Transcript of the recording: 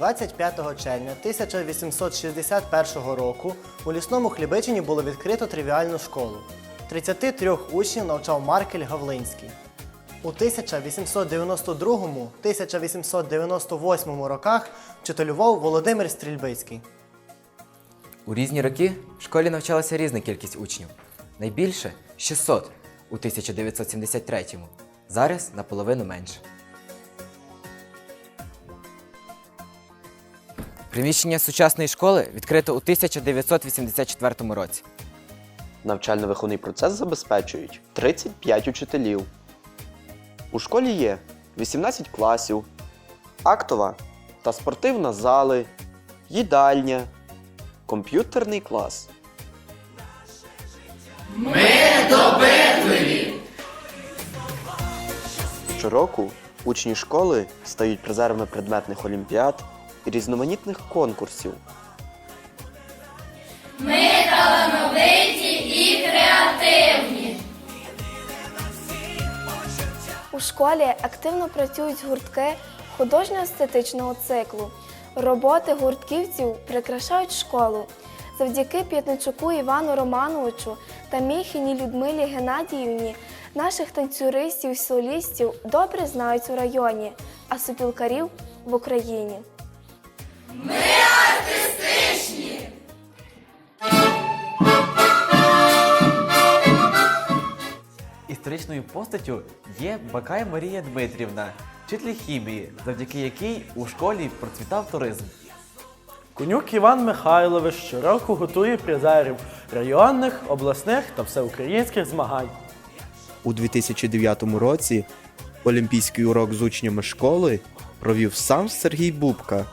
25 червня 1861 року у лісному Хлібичині було відкрито тривіальну школу. 33 учнів навчав Маркель Гавлинський. У 1892-1898 роках вчителював Володимир Стрільбицький. У різні роки в школі навчалася різна кількість учнів. Найбільше 600 у 1973-му. Зараз наполовину менше. Приміщення сучасної школи відкрито у 1984 році. Навчально-виховний процес забезпечують 35 учителів. У школі є 18 класів, актова та спортивна зали, їдальня, комп'ютерний клас. Щороку учні школи стають призерами предметних олімпіад різноманітних конкурсів. Ми талановиті і креативні. У школі активно працюють гуртки художньо-естетичного циклу. Роботи гуртківців прикрашають школу. Завдяки П'ятничуку Івану Романовичу та Міхіні Людмилі Геннадіївні наших танцюристів, солістів добре знають у районі, а супілкарів в Україні. Історичною постаттю є Бакай Марія Дмитрівна, вчитель хімії, завдяки якій у школі процвітав туризм. Конюк Іван Михайлович щороку готує призерів районних, обласних та всеукраїнських змагань. У 2009 році олімпійський урок з учнями школи провів сам Сергій Бубка.